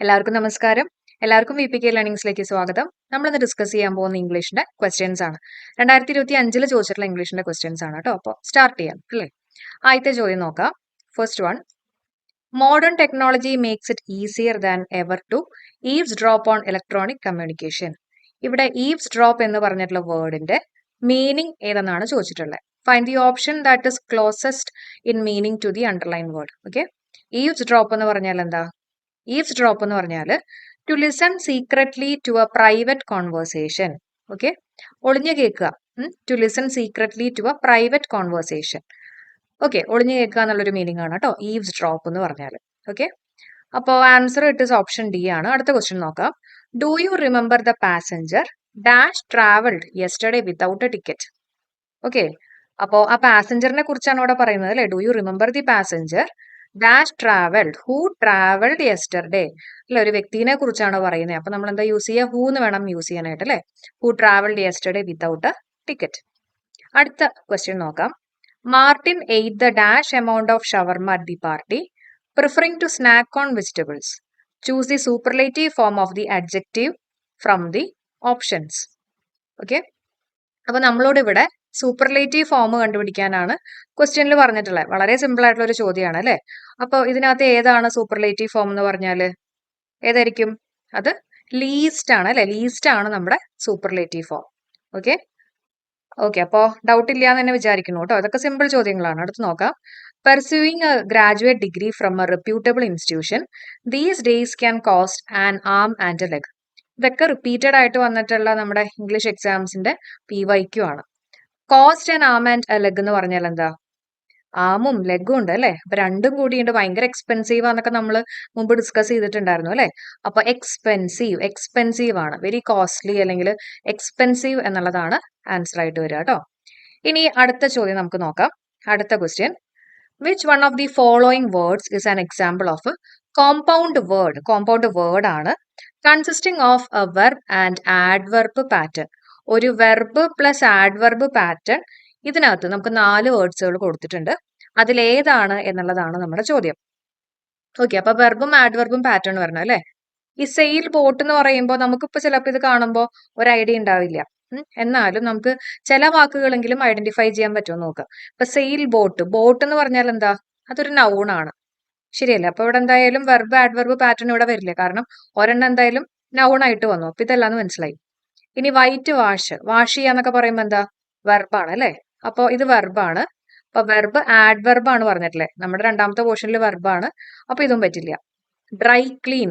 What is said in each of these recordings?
എല്ലാവർക്കും നമസ്കാരം. എല്ലാവർക്കും വി പി കെ ലേണിംഗ്സിലേക്ക് സ്വാഗതം. നമ്മൾ ഇന്ന് ഡിസ്കസ് ചെയ്യാൻ പോകുന്ന ഇംഗ്ലീഷിന്റെ ക്വസ്റ്റ്യൻസ് ആണ്. രണ്ടായിരത്തി ഇരുപത്തി അഞ്ചിൽ ചോദിച്ചിട്ടുള്ള ഇംഗ്ലീഷിന്റെ ക്വസ്റ്റ്യൻസ് ആണ് കേട്ടോ അപ്പോൾ സ്റ്റാർട്ട് ചെയ്യാം അല്ലേ? ആദ്യത്തെ ചോദ്യം നോക്കാം. First one modern technology makes it easier than ever to eavesdrop on electronic communication ഇവിടെ ഈവ്സ് ഡ്രോപ്പ് എന്ന് പറഞ്ഞിട്ടുള്ള വേർഡിന്റെ മീനിങ് ഏതെന്നാണ് ചോദിച്ചിട്ടുള്ളത്. Find the option that is closest in meaning to the underline word okay eavesdrop എന്ന് പറഞ്ഞാൽ എന്താ? Eavesdrop എന്ന് പറഞ്ഞാൽ to listen secretly to a private conversation okay ഒളിഞ്ഞു കേൾക്കുക. To listen secretly to a private conversation okay ഒളിഞ്ഞു കേൾക്കുക എന്നുള്ളൊരു മീനിങ് ആണ് കേട്ടോ ഈവ്സ് ഡ്രോപ്പ് എന്ന് പറഞ്ഞാൽ ഓക്കെ അപ്പോൾ ആൻസർ ഇട്ട് ഓപ്ഷൻ ഡി ആണ്. അടുത്ത ക്വസ്റ്റ്യൻ നോക്കാം. Do you remember the passenger dash travelled yesterday without a ticket okay അപ്പോൾ ആ പാസഞ്ചറിനെ കുറിച്ചാണ് ഇവിടെ പറയുന്നത് അല്ലേ? Do you remember the passenger dash travelled who travelled yesterday അല്ലെ? ഒരു വ്യക്തിനെ കുറിച്ചാണ് പറയുന്നത് അപ്പൊ നമ്മൾ എന്താ യൂസ് ചെയ്യുക? ഹൂ എന്ന് വേണം യൂസ് ചെയ്യാനായിട്ട് അല്ലെ? Who travelled yesterday without a ticket അടുത്ത ക്വസ്റ്റ്യൻ നോക്കാം. Martin ate the dash amount of shawarma at the party preferring to snack on vegetables choose the superlative form of the adjective from the options okay അപ്പൊ നമ്മളോട് ഇവിടെ superlative form കണ്ടുപിടിക്കാനാണ് ക്വസ്റ്റ്യനിൽ പറഞ്ഞിട്ടുള്ളത് വളരെ simple ആയിട്ടുള്ള ഒരു ചോദ്യമാണ് അല്ലേ? അപ്പോൾ ഇതിനകത്ത് ഏതാണ് സൂപ്പർലേറ്റീവ് ഫോം എന്ന് പറഞ്ഞാൽ ഏതായിരിക്കും? അത് ലീസ്റ്റ് ആണ് അല്ലെ? ലീസ്റ്റ് ആണ് നമ്മുടെ സൂപ്പർലേറ്റീവ് ഫോം ഓക്കെ ഓക്കെ അപ്പോൾ ഡൗട്ട് ഇല്ല എന്ന് തന്നെ വിചാരിക്കുന്നു കേട്ടോ. ഇതൊക്കെ സിമ്പിൾ ചോദ്യങ്ങളാണ്. അടുത്ത് നോക്കാം. Pursuing a graduate degree from a reputable institution these days can cost an arm and a leg ഇതൊക്കെ റിപ്പീറ്റഡ് ആയിട്ട് വന്നിട്ടുള്ള നമ്മുടെ ഇംഗ്ലീഷ് എക്സാംസിന്റെ പി വൈക്യു ആണ്. Cost and arm and leg എന്ന് പറഞ്ഞാൽ എന്താ? ആമും ലെഗും ഉണ്ട് അല്ലെ? അപ്പൊ രണ്ടും കൂടിയുണ്ട് ഭയങ്കര എക്സ്പെൻസീവ് ആന്നൊക്കെ നമ്മൾ മുമ്പ് ഡിസ്കസ് ചെയ്തിട്ടുണ്ടായിരുന്നു അല്ലെ? അപ്പൊ എക്സ്പെൻസീവ് എക്സ്പെൻസീവ് ആണ്. വെരി കോസ്റ്റ്ലി അല്ലെങ്കിൽ എക്സ്പെൻസീവ് എന്നുള്ളതാണ് ആൻസർ ആയിട്ട് വരിക കേട്ടോ. ഇനി അടുത്ത ചോദ്യം നമുക്ക് നോക്കാം. അടുത്ത question which one of the following words is an example of compound word compound word ആണ് consisting of a verb and adverb pattern ഒരു വെർബ് പ്ലസ് ആഡ്വർബ് പാറ്റേൺ ഇതിനകത്ത് നമുക്ക് നാല് വേർഡ്സുകൾ കൊടുത്തിട്ടുണ്ട്. അതിലേതാണ് എന്നുള്ളതാണ് നമ്മുടെ ചോദ്യം. ഓക്കെ അപ്പൊ വെർബും ആഡ്വർബും പാറ്റേൺ വരണം അല്ലേ? ഈ സെയിൽ ബോട്ട് എന്ന് പറയുമ്പോൾ നമുക്കിപ്പോ ചിലപ്പോൾ ഇത് കാണുമ്പോൾ ഒരു ഐഡിയ ഉണ്ടാവില്ല. എന്നാലും നമുക്ക് ചില വാക്കുകളെങ്കിലും ഐഡന്റിഫൈ ചെയ്യാൻ പറ്റുമോ നോക്കാം. ഇപ്പൊ സെയിൽ ബോട്ട് ബോട്ട് എന്ന് പറഞ്ഞാൽ എന്താ? അതൊരു നൗണാണ് ശരിയല്ലേ? അപ്പൊ ഇവിടെ എന്തായാലും വെർബ് ആഡ്വർബ് പാറ്റേൺ ഇവിടെ വരില്ല? കാരണം ഒരെണ്ണം എന്തായാലും നൗൺ ആയിട്ട് വന്നു. അപ്പൊ ഇതെല്ലാം മനസ്സിലായി. ഇനി വൈറ്റ് വാഷ് വാഷ് ചെയ്യാന്നൊക്കെ പറയുമ്പോൾ എന്താ? വെർബാണ് അല്ലേ? അപ്പൊ ഇത് വെർബാണ് അപ്പൊ വെർബ് ആഡ് വെർബാണ് പറഞ്ഞിട്ടില്ലേ? നമ്മുടെ രണ്ടാമത്തെ പോർഷനിൽ വെർബാണ് അപ്പൊ ഇതും പറ്റില്ല. ഡ്രൈ ക്ലീൻ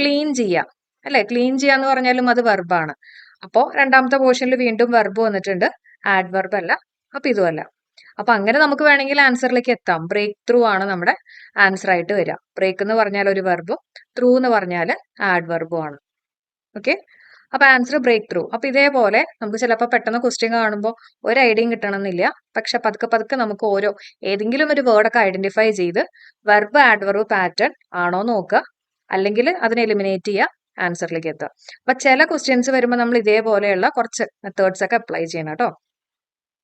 ക്ലീൻ ചെയ്യാം. അല്ലെ? ക്ലീൻ ചെയ്യാന്ന് പറഞ്ഞാലും അത് വെർബാണ് അപ്പോൾ രണ്ടാമത്തെ പോർഷനിൽ വീണ്ടും വെർബ് വന്നിട്ടുണ്ട്. ആഡ് വെർബ് അല്ല. അപ്പൊ ഇതുമല്ല അപ്പൊ അങ്ങനെ നമുക്ക് വേണമെങ്കിൽ ആൻസറിലേക്ക് എത്താം. ബ്രേക്ക് ത്രൂ ആണ് നമ്മുടെ ആൻസർ ആയിട്ട് വരിക. ബ്രേക്ക് എന്ന് പറഞ്ഞാൽ ഒരു വെർബും ത്രൂ എന്ന് പറഞ്ഞാൽ ആഡ് വെർബും ആണ്. ഓക്കെ അപ്പൊ ആൻസർ ബ്രേക്ക് ത്രൂ അപ്പൊ ഇതേപോലെ നമുക്ക് ചിലപ്പോൾ പെട്ടെന്ന് ക്വസ്റ്റ്യൻ കാണുമ്പോൾ ഒരു ഐഡിയയും കിട്ടണമെന്നില്ല. പക്ഷെ പതുക്കെ പതുക്കെ നമുക്ക് ഓരോ ഏതെങ്കിലും ഒരു വേർഡൊക്കെ ഐഡന്റിഫൈ ചെയ്ത് വെർബ് ആഡ്വർബ് പാറ്റേൺ ആണോ നോക്കുക. അല്ലെങ്കിൽ അതിനെ എലിമിനേറ്റ് ചെയ്യുക ആൻസറിലേക്ക് എത്തുക. അപ്പൊ ചില ക്വസ്റ്റ്യൻസ് വരുമ്പോൾ നമ്മൾ ഇതേപോലെയുള്ള കുറച്ച് മെത്തേഡ്സ് ഒക്കെ അപ്ലൈ ചെയ്യണം കേട്ടോ.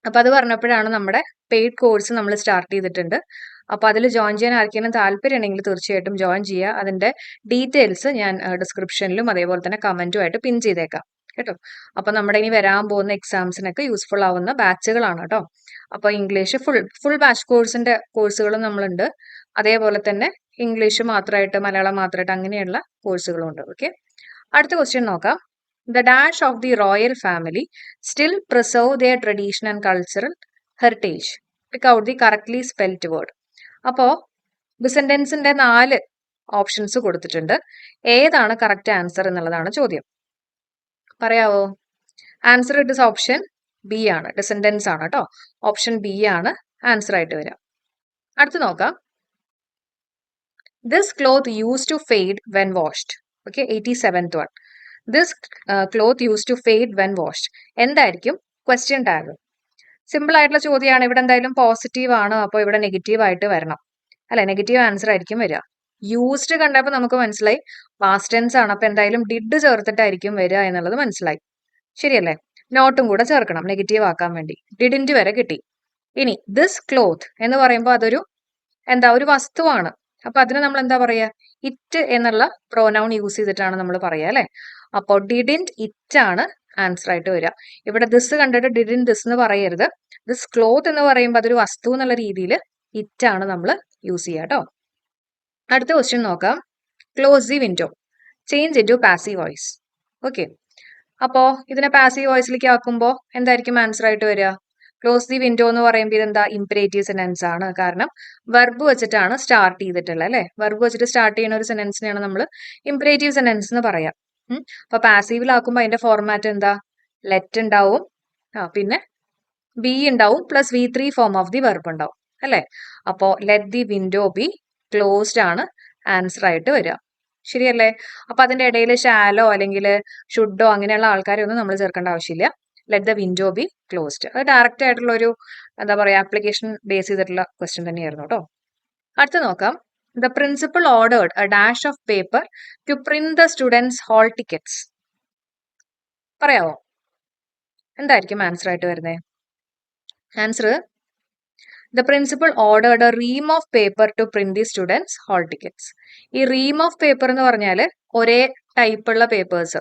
അപ്പൊ അത് പറഞ്ഞപ്പോഴാണ് നമ്മുടെ പെയ്ഡ് കോഴ്സ് നമ്മൾ സ്റ്റാർട്ട് ചെയ്തിട്ടുണ്ട്. അപ്പൊ അതിൽ ജോയിൻ ചെയ്യാൻ ആർക്കെങ്കിലും താല്പര്യം ഉണ്ടെങ്കിൽ തീർച്ചയായിട്ടും ജോയിൻ ചെയ്യുക. അതിന്റെ ഡീറ്റെയിൽസ് ഞാൻ ഡിസ്ക്രിപ്ഷനിലും അതേപോലെ തന്നെ കമന്റും ആയിട്ട് പിൻ ചെയ്തേക്കാം. കേട്ടോ? അപ്പൊ നമ്മുടെ ഇനി വരാൻ പോകുന്ന എക്സാംസിനൊക്കെ യൂസ്ഫുൾ ആവുന്ന ബാച്ചുകളാണ് കേട്ടോ? അപ്പോൾ ഇംഗ്ലീഷ് ഫുൾ ഫുൾ ബാച്ച് കോഴ്സിന്റെ കോഴ്സുകളും നമ്മളുണ്ട്. അതേപോലെ തന്നെ ഇംഗ്ലീഷ് മാത്രമായിട്ട് മലയാളം മാത്രമായിട്ട് അങ്ങനെയുള്ള കോഴ്സുകളും ഉണ്ട്. ഓക്കെ അടുത്ത ക്വസ്റ്റ്യൻ നോക്കാം. The dash of the royal family still preserve their tradition and cultural heritage pick out the correctly spelt word അപ്പോ ഡിസെൻഡൻസിന്റെ നാല് ഓപ്ഷൻസ് കൊടുത്തിട്ടുണ്ട്. ഏതാണ് കറക്റ്റ് ആൻസർ എന്നുള്ളതാണ് ചോദ്യം. പറയാവോ? Answer it is option B ആണ്. ഡിസെന്റൻസ് ആണ് കേട്ടോ ഓപ്ഷൻ ബി ആണ് ആൻസർ ആയിട്ട് വരിക അടുത്ത് നോക്കാം. This cloth use to fade when washed okay eighty seventh one this cloth use to fade when washed എന്തായിരിക്കും? ക്വസ്റ്റ്യൻ ടാഗ് സിമ്പിൾ ആയിട്ടുള്ള ചോദ്യമാണ്. ഇവിടെ എന്തായാലും പോസിറ്റീവ് ആണ്. അപ്പോൾ ഇവിടെ നെഗറ്റീവ് ആയിട്ട് വരണം. അല്ലെ? നെഗറ്റീവ് ആൻസർ ആയിരിക്കും വരിക. യൂസ്ഡ് കണ്ടപ്പോൾ നമുക്ക് മനസ്സിലായി. പാസ്റ്റ് ടെൻസ് ആണ്. അപ്പോൾ എന്തായാലും ഡിഡ് ചേർത്തിട്ടായിരിക്കും വരിക എന്നുള്ളത് മനസ്സിലായി. ശരിയല്ലേ? നോട്ടും കൂടെ ചേർക്കണം. നെഗറ്റീവ് ആക്കാൻ വേണ്ടി. ഡിഡിന്റ് വരെ കിട്ടി. ഇനി ദിസ് ക്ലോത്ത് എന്ന് പറയുമ്പോൾ അതൊരു എന്താ? ഒരു വസ്തുവാണ്. അപ്പൊ അതിന് നമ്മൾ എന്താ പറയാ ഇറ്റ് എന്നുള്ള പ്രോനൗൺ യൂസ് ചെയ്തിട്ടാണ് നമ്മൾ പറയാ അല്ലെ? അപ്പോൾ ഡിഡിന്റ് ഇറ്റ് ആണ് ആൻസർ ആയിട്ട് വരിക. ഇവിടെ ദിസ് കണ്ടിട്ട് ഡിഡിൻ ദിസ് എന്ന് പറയരുത്. ദിസ് ക്ലോത്ത് എന്ന് പറയുമ്പോൾ അതൊരു വസ്തു എന്നുള്ള രീതിയിൽ ഇറ്റ് ആണ് നമ്മൾ യൂസ് ചെയ്യുക കേട്ടോ അടുത്ത ക്വസ്റ്റ്യൻ നോക്കാം. Close the window change into passive voice okay അപ്പോൾ ഇതിനെ പാസീവ് വോയിസിലേക്ക് ആക്കുമ്പോൾ എന്തായിരിക്കും ആൻസർ ആയിട്ട് വരിക? ക്ലോസ് ദി വിൻഡോ എന്ന് പറയുമ്പോൾ ഇതെന്താ? ഇംപരേറ്റീവ് സെനൻസ് ആണ്. കാരണം വെർബ് വെച്ചിട്ടാണ് സ്റ്റാർട്ട് ചെയ്തിട്ടുള്ളത് അല്ലേ? വെർബ് വെച്ചിട്ട് സ്റ്റാർട്ട് ചെയ്യുന്ന ഒരു സെനൻസിനെയാണ് നമ്മൾ ഇംപരേറ്റീവ് സെനൻസ് എന്ന് പറയാം. അപ്പൊ പാസീവിലാക്കുമ്പോൾ അതിന്റെ ഫോർമാറ്റ് എന്താ? ലെറ്റ് ഉണ്ടാവും ആ പിന്നെ ബി ഉണ്ടാവും plus V three form of the verb ഉണ്ടാവും അല്ലേ? അപ്പോ let the window be closed ആണ് ആൻസർ ആയിട്ട് വരിക. ശരിയല്ലേ? അപ്പൊ അതിന്റെ ഇടയിൽ ഷാലോ അല്ലെങ്കിൽ ഷുഡോ അങ്ങനെയുള്ള ആൾക്കാരെ ഒന്നും നമ്മൾ ചേർക്കേണ്ട ആവശ്യമില്ല. Let the window be closed അത് ഡയറക്റ്റ് ആയിട്ടുള്ള ഒരു എന്താ പറയുക ആപ്ലിക്കേഷൻ ബേസ് ചെയ്തിട്ടുള്ള ക്വസ്റ്റ്യൻ തന്നെയായിരുന്നു കേട്ടോ അടുത്ത് നോക്കാം. The principal ordered a dash of paper to print the students hall tickets പറയാവോ? എന്തായിരിക്കും ആൻസർ ആയിട്ട് വരുന്നത് answer the principal ordered a ream of paper to print the students hall tickets ഈ റീം ഓഫ് പേപ്പർ എന്ന് പറഞ്ഞാൽ ഒരേ ടൈപ്പുള്ള papers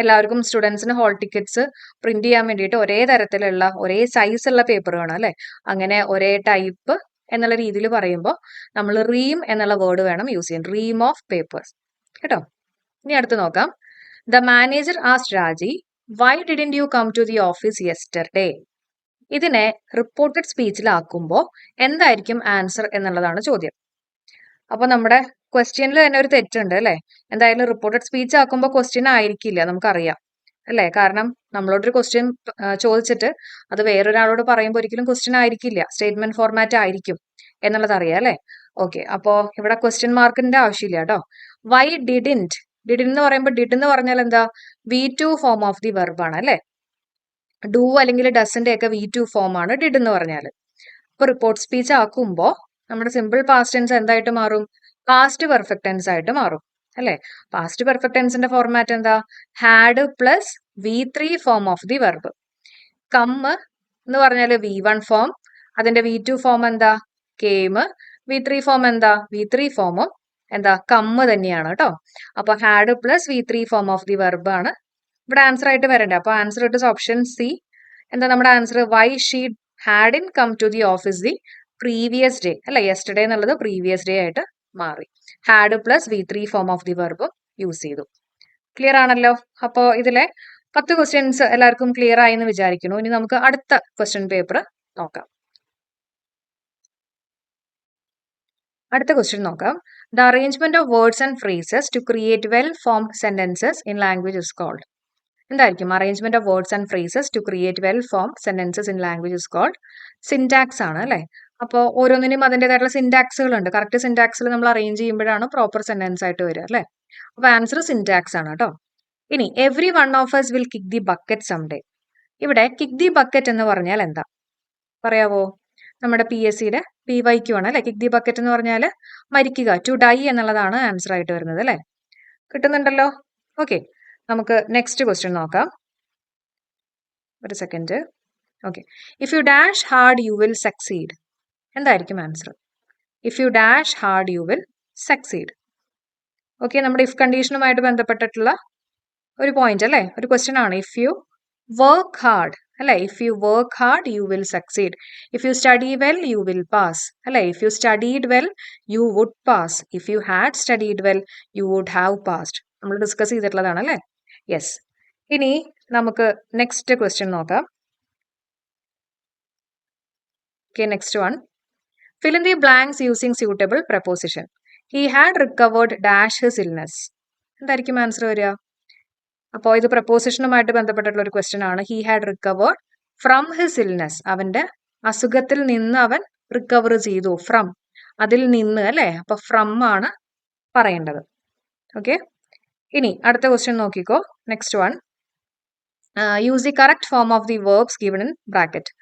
എല്ലാവർക്കും സ്റ്റുഡൻസിന് ഹാൾ ടിക്കറ്റ്സ് പ്രിന്റ് ചെയ്യാൻ വേണ്ടിയിട്ട് ഒരേ തരത്തിലുള്ള ഒരേ സൈസ് ഉള്ള പേപ്പർ വേണം അല്ലെ? അങ്ങനെ ഒരേ ടൈപ്പ് എന്നുള്ള രീതിയിൽ പറയുമ്പോൾ നമ്മൾ റീം എന്നുള്ള വേർഡ് വേണം യൂസ് ചെയ്യാൻ. റീം ഓഫ് പേപ്പേഴ്സ് കേട്ടോ? ഇനി അടുത്ത് നോക്കാം. The manager asked Raji why didn't you come to the office yesterday ഇതിനെ റിപ്പോർട്ടഡ് സ്പീച്ചിലാക്കുമ്പോൾ എന്തായിരിക്കും ആൻസർ എന്നുള്ളതാണ് ചോദ്യം. അപ്പോൾ നമ്മുടെ ക്വസ്റ്റ്യനിൽ തന്നെ ഒരു തെറ്റുണ്ട് അല്ലേ? എന്തായാലും റിപ്പോർട്ടഡ് സ്പീച്ച് ആക്കുമ്പോൾ ക്വസ്റ്റ്യൻ ആയിരിക്കില്ല നമുക്കറിയാം. അല്ലേ? കാരണം നമ്മളോടൊരു ക്വസ്റ്റ്യൻ ചോദിച്ചിട്ട് അത് വേറൊരാളോട് പറയുമ്പോൾ ഒരിക്കലും ക്വസ്റ്റ്യൻ ആയിരിക്കില്ല. സ്റ്റേറ്റ്മെന്റ് ഫോർമാറ്റ് ആയിരിക്കും എന്നുള്ളത് അറിയാം അല്ലേ? ഓക്കെ അപ്പോ ഇവിടെ ക്വസ്റ്റ്യൻ മാർക്കിന്റെ ആവശ്യമില്ല കേട്ടോ. വൈ ഡിഡിന്റ് ഡിഡിൻ എന്ന് പറയുമ്പോൾ ഡിഡ് എന്ന് പറഞ്ഞാൽ എന്താ? V two form of the verb ആണ് അല്ലേ? ഡു അല്ലെങ്കിൽ ഡസിന്റെ ഒക്കെ വി ടു ഫോം ആണ് ഡിഡ് എന്ന് പറഞ്ഞാൽ അപ്പൊ റിപ്പോർട്ട് സ്പീച്ച് ആക്കുമ്പോൾ നമ്മുടെ സിമ്പിൾ പാസ്റ്റ് ടെൻസ് എന്തായിട്ട് മാറും? പാസ്റ്റ് പെർഫെക്റ്റ് ടെൻസ് ആയിട്ട് മാറും. അല്ലെ? പാസ്റ്റ് പെർഫെക്റ്റ് ടെൻസിന്റെ ഫോർമാറ്റ് എന്താ? Had plus V three form of the verb come എന്ന് പറഞ്ഞാൽ വി വൺ ഫോം അതിന്റെ വി ടു ഫോം എന്താ? കെയിം വി ത്രീ ഫോം എന്താ? വി ത്രീ ഫോമും എന്താ? കമ്മ് തന്നെയാണ് കേട്ടോ. അപ്പൊ had plus V three form of the verb ആണ്. ഇവിടെ ആൻസർ ആയിട്ട് വരണ്ടേ? അപ്പൊ ആൻസർ ഇട്ട് ഓപ്ഷൻ സി എന്താ നമ്മുടെ answer why she hadn't come to the office the previous day അല്ല? യെസ്റ്റർഡേ എന്നുള്ളത് പ്രീവിയസ് ഡേ ആയിട്ട് മാറി. Had plus V three form of the വെർബും use ചെയ്തു. ക്ലിയർ ആണല്ലോ? അപ്പോൾ ഇതിലെ പത്ത് ക്വസ്റ്റ്യൻസ് എല്ലാവർക്കും ക്ലിയർ ആയി എന്ന് വിചാരിക്കുന്നു. ഇനി നമുക്ക് അടുത്ത ക്വസ്റ്റ്യൻ പേപ്പർ നോക്കാം. അടുത്ത ക്വസ്റ്റ്യൻ നോക്കാം. The arrangement of words and phrases to create well formed sentences in language is called എന്തായിരിക്കും? Arrangement of words and phrases to create well form sentences in language is called syntax ആണ് അല്ലെ? അപ്പോൾ ഓരോന്നിനും അതിന്റെതായിട്ടുള്ള സിൻടാക്സുകൾ ഉണ്ട് correct സിൻടാക്സിൽ നമ്മൾ arrange ചെയ്യുമ്പോഴാണ് proper sentence ആയിട്ട് വരിക അല്ലേ? അപ്പോൾ ആൻസർ സിൻടാക്സ് ആണ് കേട്ടോ ഇനി every one of us will kick the bucket someday ഇവിടെ കിക്ക് ദി ബക്കറ്റ് എന്ന് പറഞ്ഞാൽ എന്താ? പറയാവോ? നമ്മുടെ പി എസ് സിയുടെ പി വൈക്യു ആണ് അല്ലെ? കിക്ക് ദി ബക്കറ്റ് എന്ന് പറഞ്ഞാൽ മരിക്കുക ടു ഡൈ എന്നുള്ളതാണ് ആൻസർ ആയിട്ട് വരുന്നത് അല്ലേ? കിട്ടുന്നുണ്ടല്ലോ? ഓക്കെ നമുക്ക് നെക്സ്റ്റ് ക്വസ്റ്റ്യൻ നോക്കാം. ഒരു second okay if you dash hard you will succeed എന്തായിരിക്കും answer if you dash hard you will succeed okay നമ്മുടെ ഇഫ് കണ്ടീഷനുമായിട്ട് ബന്ധപ്പെട്ടിട്ടുള്ള ഒരു പോയിന്റ് അല്ലേ? ഒരു ക്വസ്റ്റ്യൻ ആണ്. ഇഫ് യു വർക്ക് ഹാർഡ് അല്ലേ? If you work hard you will succeed if you study well you will pass അല്ലേ? If you studied well you would pass if you had studied well you would have passed നമ്മൾ discuss ചെയ്തിട്ടുള്ളതാണ് അല്ലേ? Yes ഇനി നമുക്ക് next question നോക്കാം. Okay next one fill in the blanks using suitable preposition. He had recovered dash his illness എന്തായിരിക്കും answer വരിക? അപ്പോൾ ഇത് പ്രപ്പോസിഷനുമായിട്ട് ബന്ധപ്പെട്ടിട്ടുള്ള ഒരു ക്വസ്റ്റ്യൻ ആണ്. He had recovered from his illness അവന്റെ അസുഖത്തിൽ നിന്ന് അവൻ റിക്കവർ ചെയ്തു. ഫ്രം അതിൽ നിന്ന് അല്ലേ? അപ്പൊ ഫ്രം ആണ് പറയേണ്ടത്. ഓക്കെ ഇനി അടുത്ത ക്വസ്റ്റ്യൻ നോക്കിക്കോ. Next one use the correct form of the verbs given in bracket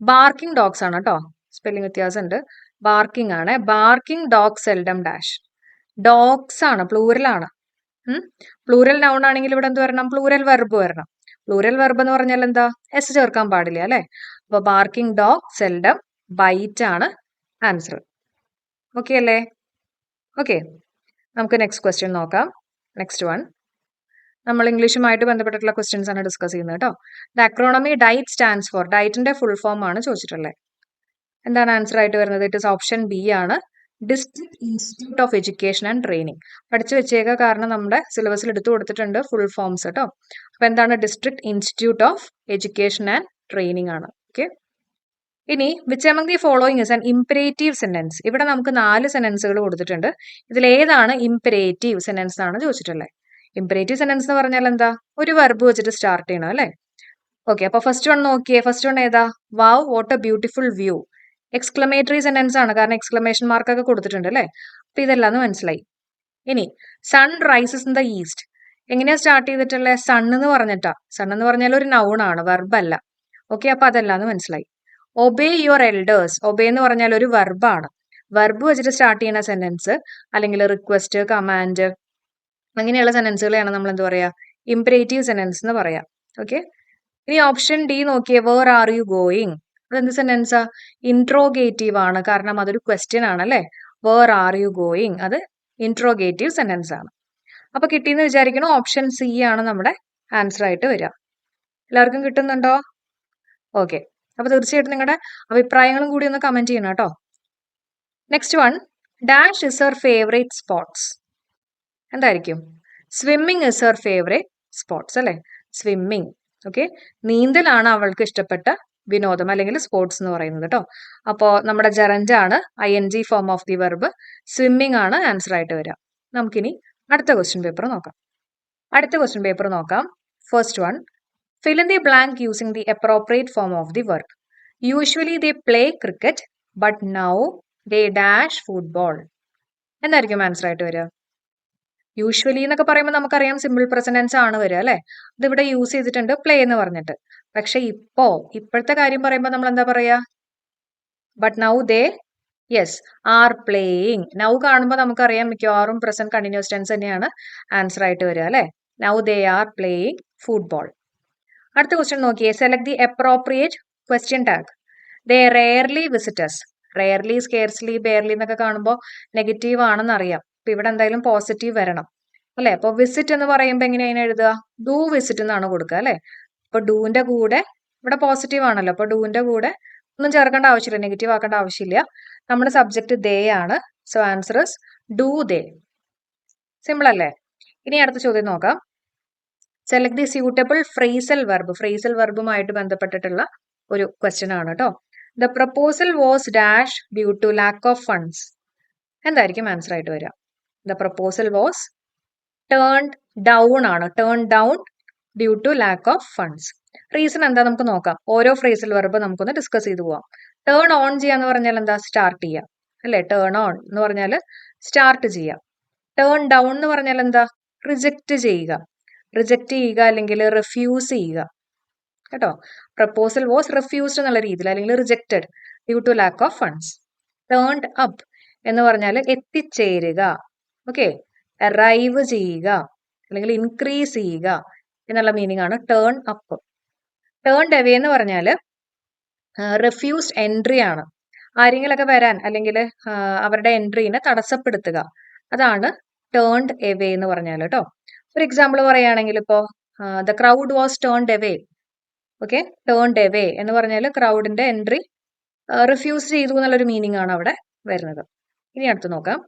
barking dogs ആണ് കേട്ടോ. സ്പെല്ലിംഗ് വ്യത്യാസമുണ്ട്. ബാർക്കിംഗ് ആണ്. Barking dog seldom dash dogs ആണ് പ്ലൂരലാണ് പ്ലൂരൽ നൗൺ ആണെങ്കിൽ ഇവിടെ എന്ത് വരണം? പ്ലൂരൽ വെർബ് വരണം. പ്ലൂരൽ വെർബ് എന്ന് പറഞ്ഞാൽ എന്താ? എസ് ചേർക്കാൻ പാടില്ല അല്ലെ? അപ്പൊ ബാർക്കിംഗ് ഡോഗ് സെൽഡം ബൈറ്റ് ആണ് ആൻസർ ഓക്കെ അല്ലേ? ഓക്കെ നമുക്ക് നെക്സ്റ്റ് ക്വസ്റ്റ്യൻ നോക്കാം. നെക്സ്റ്റ് വൺ നമ്മൾ ഇംഗ്ലീഷുമായിട്ട് ബന്ധപ്പെട്ടിട്ടുള്ള ക്വസ്റ്റ്യൻസ് ആണ് ഡിസ്കസ് ചെയ്യുന്നത് കേട്ടോ. The acronym DIET stands for ഡയറ്റിന്റെ full form ആണ് ചോദിച്ചിട്ടുള്ളത്. എന്താണ് ആൻസർ ആയിട്ട് വരുന്നത്? ഇറ്റ് ഇസ് ഓപ്ഷൻ ബി ആണ്. District institute of education and training പഠിച്ചു വെച്ചേക്ക കാരണം നമ്മുടെ സിലബസിൽ എടുത്തു കൊടുത്തിട്ടുണ്ട് ഫുൾ ഫോംസ് കേട്ടോ അപ്പൊ എന്താണ്? District institute of education and training ആണ്. ഓക്കെ ഇനി which among the following is an imperative sentence ഇവിടെ നമുക്ക് നാല് സെന്റൻസുകൾ കൊടുത്തിട്ടുണ്ട്. ഇതിൽ ഏതാണ് ഇംപരേറ്റീവ് സെന്റൻസ് എന്നാണ് ചോദിച്ചിട്ടുള്ളത് ഇംപരേറ്റീവ് സെന്റൻസ് എന്ന് പറഞ്ഞാൽ എന്താ? ഒരു വെർബ് വെച്ചിട്ട് സ്റ്റാർട്ട് ചെയ്യണം അല്ലേ? ഓക്കെ അപ്പൊ ഫസ്റ്റ് വൺ നോക്കിയേ. ഫസ്റ്റ് വൺ ഏതാ? Wow what a beautiful view exclamatory sentence ആണ്. കാരണം എക്സ്ക്ലമേഷൻ മാർക്ക് ഒക്കെ കൊടുത്തിട്ടുണ്ട് അല്ലേ? അപ്പൊ ഇതെല്ലാം മനസ്സിലായി. ഇനി sun rises in the east എങ്ങനെയാ സ്റ്റാർട്ട് ചെയ്തിട്ടുള്ളത് സൺ എന്ന് പറഞ്ഞിട്ടാ. സൺ എന്ന് പറഞ്ഞാൽ ഒരു നൗൺ ആണ് വെർബ് അല്ല. ഓക്കെ അപ്പൊ അതെല്ലാം മനസ്സിലായി. ഒബേ യുവർ എൽഡേഴ്സ് ഒബേ എന്ന് പറഞ്ഞാൽ ഒരു വെർബാണ് വെർബ് വെച്ചിട്ട് സ്റ്റാർട്ട് ചെയ്യുന്ന സെന്റൻസ് അല്ലെങ്കിൽ റിക്വസ്റ്റ് കമാൻഡ് അങ്ങനെയുള്ള സെന്റൻസുകളെയാണ് നമ്മൾ എന്താ പറയാ? ഇംപറേറ്റീവ് സെന്റൻസ് എന്ന് പറയാം. ഓക്കെ ഇനി ഓപ്ഷൻ ഡി നോക്കിയേ. വേർ ആർ യു ഗോയിങ് അതെന്ത് സെന്റൻസാ ഇൻട്രോഗേറ്റീവ് ആണ്. കാരണം അതൊരു ക്വസ്റ്റ്യൻ ആണ് അല്ലേ? വേർ ആർ യു ഗോയിങ് അത് ഇൻട്രോഗേറ്റീവ് സെന്റൻസ് ആണ്. അപ്പൊ കിട്ടിയെന്ന് വിചാരിക്കണം ഓപ്ഷൻ സി ആണ് നമ്മുടെ ആൻസർ ആയിട്ട് വരിക. എല്ലാവർക്കും കിട്ടുന്നുണ്ടോ? ഓക്കെ അപ്പൊ തീർച്ചയായിട്ടും നിങ്ങളുടെ അഭിപ്രായങ്ങളും കൂടി ഒന്ന് കമന്റ് ചെയ്യണം കേട്ടോ. Next one dash is her favourite sports എന്തായിരിക്കും? Swimming is her favourite sports അല്ലെ? സ്വിമ്മിങ് ഓക്കെ നീന്തലാണ് അവൾക്ക് ഇഷ്ടപ്പെട്ട വിനോദം അല്ലെങ്കിൽ സ്പോർട്സ് എന്ന് പറയുന്നത് കേട്ടോ അപ്പോൾ നമ്മുടെ ജറൻഡ് ആണ് I N G form of the verb swimming ആണ് ആൻസർ ആയിട്ട് വരിക നമുക്കിനി അടുത്ത ക്വസ്റ്റ്യൻ പേപ്പർ നോക്കാം. അടുത്ത ക്വസ്റ്റ്യൻ പേപ്പർ നോക്കാം. First one fill in the blank using the appropriate form of the work usually the play cricket but now they dash football എന്നായിരിക്കും answer ആയിട്ട് വരിക യൂഷ്വലി എന്നൊക്കെ പറയുമ്പോൾ നമുക്കറിയാം സിമ്പിൾ പ്രസന്റൻസ് ആണ് വരിക അല്ലേ? അതിവിടെ യൂസ് ചെയ്തിട്ടുണ്ട് പ്ലേ എന്ന് പറഞ്ഞിട്ട്. പക്ഷെ ഇപ്പോ ഇപ്പോഴത്തെ കാര്യം പറയുമ്പോൾ നമ്മൾ എന്താ പറയാ? But now they yes are playing now കാണുമ്പോൾ നമുക്കറിയാം മിക്കവാറും പ്രസന്റ് കണ്ടിന്യൂസ് ടെൻസ് തന്നെയാണ് ആൻസർ ആയിട്ട് വരിക അല്ലെ? Now they are playing football അടുത്ത ക്വസ്റ്റ്യൻ നോക്കിയേ. Select the appropriate question tag they rarely visitors rarely scarcely barely എന്നൊക്കെ കാണുമ്പോൾ നെഗറ്റീവ് ആണെന്ന് അറിയാം അപ്പൊ ഇവിടെ എന്തായാലും പോസിറ്റീവ് വരണം. അല്ലെ? അപ്പൊ വിസിറ്റ് എന്ന് പറയുമ്പോൾ എങ്ങനെയാണ് എഴുതുക? ഡു വിസിറ്റ് എന്നാണ് കൊടുക്കുക അല്ലെ? അപ്പൊ ഡൂന്റെ കൂടെ ഇവിടെ പോസിറ്റീവ് ആണല്ലോ. അപ്പൊ ഡൂന്റെ കൂടെ ഒന്നും ചേർക്കേണ്ട ആവശ്യമില്ല. നെഗറ്റീവ് ആക്കേണ്ട ആവശ്യമില്ല. നമ്മുടെ സബ്ജക്ട് ദേ ആണ്. So answer is do they simple അല്ലേ? ഇനി അടുത്ത ചോദ്യം നോക്കാം. Select the suitable phrasal verb phrasal വെർബുമായിട്ട് ബന്ധപ്പെട്ടിട്ടുള്ള ഒരു ക്വസ്റ്റ്യൻ ആണ് കേട്ടോ the proposal was dash due to lack of funds എന്തായിരിക്കും ആൻസർ ആയിട്ട് വരിക? The proposal was turn down ആണ്. Turn down due to lack of funds reason എന്താ നമുക്ക് നോക്കാം. ഓരോ ഫ്രേസിൽ വരുമ്പോൾ നമുക്കൊന്ന് ഡിസ്കസ് ചെയ്തു പോവാം. ടേൺ ഓൺ ചെയ്യാന്ന് പറഞ്ഞാൽ എന്താ? സ്റ്റാർട്ട് ചെയ്യാം. അല്ലെ? ടേൺ ഓൺ എന്ന് പറഞ്ഞാൽ സ്റ്റാർട്ട് ചെയ്യാം. ടേൺ ഡൗൺ എന്ന് പറഞ്ഞാൽ എന്താ? റിജക്റ്റ് ചെയ്യുക. റിജക്റ്റ് ചെയ്യുക അല്ലെങ്കിൽ റിഫ്യൂസ് ചെയ്യുക. കേട്ടോ? പ്രപ്പോസൽ വാസ് റിഫ്യൂസ്ഡ് എന്നുള്ള രീതിയിൽ അല്ലെങ്കിൽ rejected due to lack of funds turned up എന്ന് പറഞ്ഞാൽ എത്തിച്ചേരുക. ഓക്കെ അറൈവ് ചെയ്യുക. അല്ലെങ്കിൽ ഇൻക്രീസ് ചെയ്യുക. എന്നുള്ള മീനിങ് ആണ് ടേൺ അപ്പ് ടേൺ ഡെവേ എന്ന് പറഞ്ഞാൽ റിഫ്യൂസ്ഡ് എൻട്രി ആണ്. ആരെങ്കിലൊക്കെ വരാൻ അല്ലെങ്കിൽ അവരുടെ എൻട്രീനെ തടസ്സപ്പെടുത്തുക. അതാണ് ടേൺഡ് എവേ എന്ന് പറഞ്ഞാൽ കേട്ടോ ഒരു എക്സാമ്പിൾ പറയുകയാണെങ്കിൽ ഇപ്പോ the crowd was turned away okay turned away എന്ന് പറഞ്ഞാൽ ക്രൗഡിന്റെ എൻട്രി റിഫ്യൂസ് ചെയ്തു എന്നുള്ളൊരു മീനിങ് ആണ് അവിടെ വരുന്നത്. ഇനി അടുത്ത് നോക്കാം.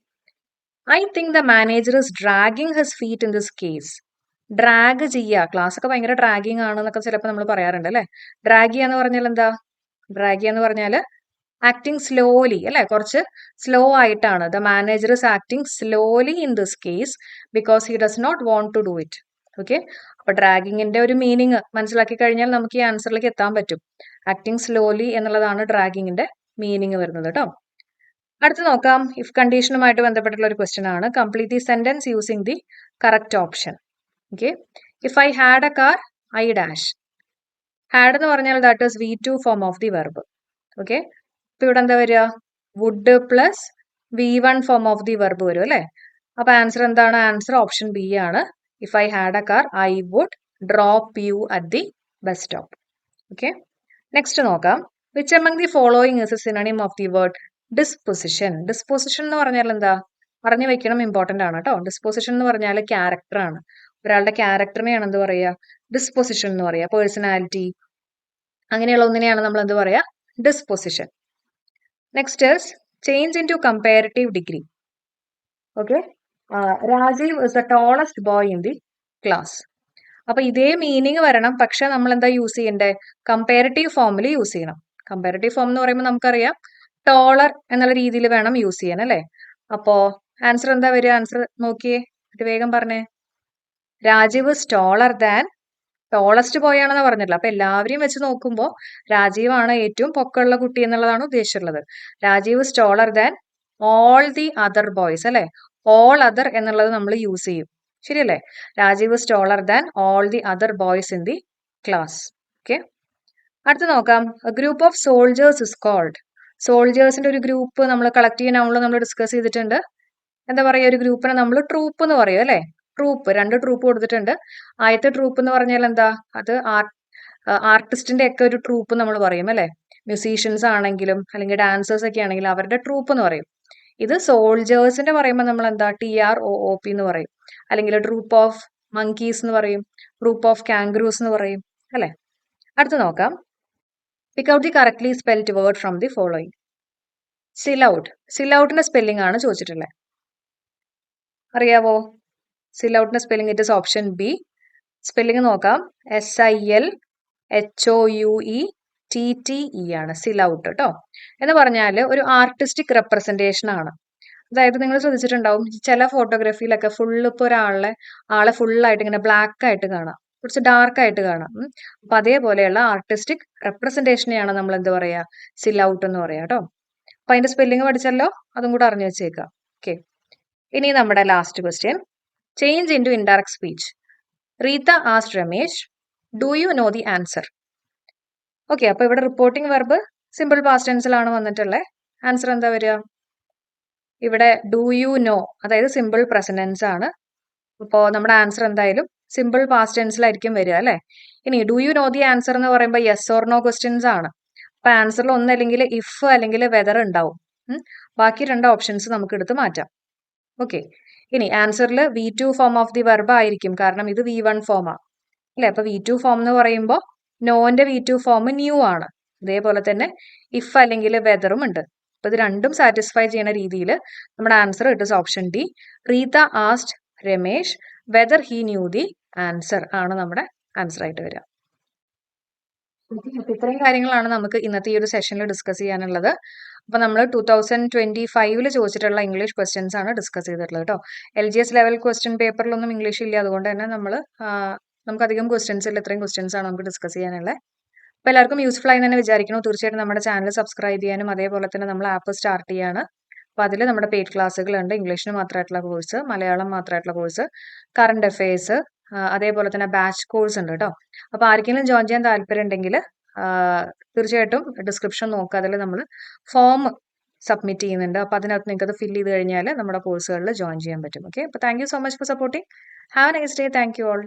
I think the manager is dragging his feet in this case drag ചെയ്യുക. ക്ലാസ് ഒക്കെ ഭയങ്കര ഡ്രാഗിങ് ആണെന്നൊക്കെ ചിലപ്പോൾ നമ്മൾ പറയാറുണ്ട് അല്ലെ? ഡ്രാഗ് ചെയ്യാന്ന് പറഞ്ഞാൽ എന്താ? ഡ്രാഗ് ചെയ്യാന്ന് പറഞ്ഞാൽ ആക്ടിങ് സ്ലോലി അല്ലെ? കുറച്ച് സ്ലോ ആയിട്ടാണ്. The manager is acting slowly in this case because he does not want to do it okay അപ്പൊ ഡ്രാഗിങ്ങിന്റെ ഒരു മീനിങ് മനസ്സിലാക്കി കഴിഞ്ഞാൽ നമുക്ക് ഈ ആൻസറിലേക്ക് എത്താൻ പറ്റും. ആക്ടിങ് സ്ലോലി എന്നുള്ളതാണ് ഡ്രാഗിങ്ങിന്റെ മീനിങ് വരുന്നത് കേട്ടോ. അടുത്ത് നോക്കാം. ഇഫ് കണ്ടീഷനുമായിട്ട് ബന്ധപ്പെട്ടുള്ള ഒരു ക്വസ്റ്റ്യൻ ആണ്. Complete the sentence using the correct option okay if I had a car I dash had എന്ന് പറഞ്ഞാൽ that is V two form of the verb okay ഇപ്പൊ ഇവിടെ എന്താ വരിക? Would plus V one form of the verb വരും അല്ലെ? അപ്പൊ answer എന്താണ്? ആൻസർ ഓപ്ഷൻ ബി ആണ്. If I had a car I would drop you at the bus stop okay next നോക്കാം. Which among the following is a synonym of the word disposition disposition എന്ന് പറഞ്ഞാൽ എന്താ? പറഞ്ഞു വെക്കണം important ആണ് കേട്ടോ. Disposition എന്ന് പറഞ്ഞാൽ ക്യാരക്ടർ ആണ്. ഒരാളുടെ ക്യാരക്ടറിനെയാണ് എന്ത് പറയുക ഡിസ്പോസിഷൻ എന്ന് പറയുക പേഴ്സണാലിറ്റി അങ്ങനെയുള്ള ഒന്നിനെയാണ് നമ്മൾ എന്ത് പറയുക disposition next is change into comparative degree okay Rajeev is the tallest boy in the class അപ്പൊ ഇതേ മീനിങ് വരണം. പക്ഷെ നമ്മൾ എന്താ യൂസ് ചെയ്യണ്ടേ കമ്പാരിറ്റീവ് ഫോമിൽ യൂസ് ചെയ്യണം. കമ്പാരിറ്റീവ് ഫോം എന്ന് പറയുമ്പോൾ നമുക്കറിയാം ടോളർ എന്നുള്ള രീതിയിൽ വേണം യൂസ് ചെയ്യാൻ അല്ലേ? അപ്പോ ആൻസർ എന്താ വരിക? ആൻസർ നോക്കിയേ. വേഗം പറഞ്ഞേ. രാജീവ് സ്റ്റോളർ ദാൻ ടോളസ്റ്റ് ബോയാണെന്ന് പറഞ്ഞിട്ടില്ല അപ്പൊ എല്ലാവരെയും വെച്ച് നോക്കുമ്പോൾ രാജീവാണ് ഏറ്റവും പൊക്കമുള്ള കുട്ടി എന്നുള്ളതാണ് ഉദ്ദേശിച്ചിട്ടുള്ളത്. Rajeev taller than all the other boys അല്ലെ? ഓൾ അതർ എന്നുള്ളത് നമ്മൾ യൂസ് ചെയ്യും. ശരിയല്ലേ? Rajeev taller than all the other boys in the class. Okay? അടുത്ത് നോക്കാം. Group of soldiers is called സോൾജേഴ്സിന്റെ ഒരു ഗ്രൂപ്പ് നമ്മൾ കളക്ട് ചെയ്യാനാവുമ്പോൾ നമ്മൾ ഡിസ്കസ് ചെയ്തിട്ടുണ്ട്. എന്താ പറയുക ഒരു ഗ്രൂപ്പിനെ നമ്മൾ ട്രൂപ്പ് എന്ന് പറയും അല്ലെ? ട്രൂപ്പ് രണ്ട് ട്രൂപ്പ് കൊടുത്തിട്ടുണ്ട്. ആദ്യത്തെ ട്രൂപ്പ് എന്ന് പറഞ്ഞാൽ എന്താ? അത് ആർട്ടിസ്റ്റിന്റെ ഒക്കെ ഒരു ട്രൂപ്പ് നമ്മൾ പറയും അല്ലെ? മ്യൂസീഷ്യൻസ് ആണെങ്കിലും അല്ലെങ്കിൽ ഡാൻസേഴ്സ് ഒക്കെ ആണെങ്കിലും അവരുടെ ട്രൂപ്പ് എന്ന് പറയും. ഇത് സോൾജേഴ്സിന്റെ പറയുമ്പോൾ നമ്മൾ എന്താ? T R O O P എന്ന് പറയും. അല്ലെങ്കിൽ ട്രൂപ്പ് ഓഫ് മങ്കീസ് എന്ന് പറയും. ട്രൂപ്പ് ഓഫ് കാംഗ്രൂസ് എന്ന് പറയും. അല്ലെ? അടുത്ത് നോക്കാം. Pick out the correctly spelled word from the following silhouette സിലൗട്ടിന്റെ spelling ആണ് ചോദിച്ചിട്ടുള്ളത്. അറിയാവോ? സിലൗട്ടിന്റെ spelling it is option B spelling നോക്കാം. S I L H O U E T T E ആണ്. സിലൗട്ട് കേട്ടോ എന്ന് പറഞ്ഞാൽ ഒരു ആർട്ടിസ്റ്റിക് റെപ്രസെന്റേഷൻ ആണ്. അതായത് നിങ്ങൾ ശ്രദ്ധിച്ചിട്ടുണ്ടാവും ചില ഫോട്ടോഗ്രാഫിയിലൊക്കെ ഫുള്ള് ഇപ്പോൾ ഒരാളെ ആളെ ഫുള്ളായിട്ട് ഇങ്ങനെ ബ്ലാക്ക് ആയിട്ട് കാണാം. കുറച്ച് ഡാർക്ക് ആയിട്ട് കാണാം. അപ്പൊ അതേപോലെയുള്ള ആർട്ടിസ്റ്റിക് റെപ്രസെന്റേഷനെയാണ് നമ്മൾ എന്ത് പറയാ? ഔട്ട് എന്ന് പറയാ കേട്ടോ അപ്പൊ അതിന്റെ സ്പെല്ലിംഗ് പഠിച്ചല്ലോ? അതും കൂടെ അറിഞ്ഞു വെച്ചേക്കാം. ഓക്കെ ഇനി നമ്മുടെ last question change into indirect speech Rita as Ramesh do you know the answer okay അപ്പൊ ഇവിടെ റിപ്പോർട്ടിംഗ് വെർബ് സിമ്പിൾ പാസ്റ്റ് ടെൻസിലാണ് വന്നിട്ടുള്ളത് ആൻസർ എന്താ വരിക? ഇവിടെ ഡു യു നോ അതായത് സിമ്പിൾ പ്രസന്റൻസ് ആണ്. അപ്പോൾ നമ്മുടെ ആൻസർ എന്തായാലും സിമ്പിൾ പാസ്റ്റ് ടെൻസിലായിരിക്കും വരിക അല്ലേ? ഇനി do you know the answer എന്ന് പറയുമ്പോൾ യെസ് ഓർ നോ ക്വസ്റ്റ്യൻസ് ആണ്. അപ്പൊ ആൻസറിൽ ഒന്നല്ലെങ്കിൽ ഇഫ് അല്ലെങ്കിൽ വെതർ ഉണ്ടാവും. ബാക്കി രണ്ട് ഓപ്ഷൻസ് നമുക്ക് എടുത്ത് മാറ്റാം. ഓക്കെ ഇനി ആൻസറിൽ V two form of the verb ആയിരിക്കും. കാരണം ഇത് വി വൺ ഫോമാണ് അല്ലേ? അപ്പൊ വി ടു ഫോം എന്ന് പറയുമ്പോൾ നോന്റെ വി ടു ഫോം ന്യൂ ആണ്. അതേപോലെ തന്നെ ഇഫ് അല്ലെങ്കിൽ വെതറും ഉണ്ട്. അപ്പൊ ഇത് രണ്ടും സാറ്റിസ്ഫൈ ചെയ്യുന്ന രീതിയിൽ നമ്മുടെ answer it option D Rita asked Ramesh whether he knew the answer ആണ് നമ്മുടെ ആൻസർ ആയിട്ട് വരിക. ഇത്രയും കാര്യങ്ങളാണ് നമുക്ക് ഇന്നത്തെ ഈ ഒരു സെഷനിൽ ഡിസ്കസ് ചെയ്യാനുള്ളത്. അപ്പൊ നമ്മൾ ടൂ തൗസൻഡ് ട്വന്റി ഫൈവിൽ ചോദിച്ചിട്ടുള്ള ഇംഗ്ലീഷ് ക്വസ്റ്റ്യൻസ് ആണ് ഡിസ്കസ് ചെയ്തിട്ടുള്ളത് കേട്ടോ L G S level question പേപ്പറിലൊന്നും English ഇല്ല. അതുകൊണ്ട് തന്നെ നമ്മൾ നമുക്ക് അധികം ക്വസ്റ്റ്യൻസ് ഇല്ല. ഇത്രയും ക്വസ്റ്റ്യൻസ് ആണ് നമുക്ക് ഡിസ്കസ് ചെയ്യാനുള്ളത് അപ്പോൾ എല്ലാവർക്കും യൂസ്ഫുൾ ആയി തന്നെ വിചാരിക്കുന്നു. തീർച്ചയായിട്ടും നമ്മുടെ ചാനൽ സബ്സ്ക്രൈബ് ചെയ്യാനും അതേപോലെ തന്നെ നമ്മൾ ആപ്പ് സ്റ്റാർട്ട് ചെയ്യാണ്. അപ്പോൾ അതിൽ നമ്മുടെ പെയ്ഡ് ക്ലാസ്സുകളുണ്ട് ഇംഗ്ലീഷിന് മാത്രമായിട്ടുള്ള കോഴ്സ് മലയാളം മാത്രമായിട്ടുള്ള കോഴ്സ് കറണ്ട് അഫയേഴ്സ് അതേപോലെ തന്നെ ബാച്ച് കോഴ്സ് ഉണ്ട് കേട്ടോ അപ്പോൾ ആർക്കെങ്കിലും ജോയിൻ ചെയ്യാൻ താല്പര്യം ഉണ്ടെങ്കിൽ തീർച്ചയായിട്ടും ഡിസ്ക്രിപ്ഷൻ നോക്കുക അതിൽ നമ്മൾ ഫോം സബ്മിറ്റ് ചെയ്യുന്നുണ്ട്. അപ്പോൾ അതിനകത്ത് നിങ്ങൾക്ക് അത് ഫില്ല് ചെയ്ത് കഴിഞ്ഞാൽ നമ്മുടെ കോഴ്സുകളിൽ ജോയിൻ ചെയ്യാൻ പറ്റും. ഓക്കെ അപ്പോൾ thank so much for supporting have a nice day thank you all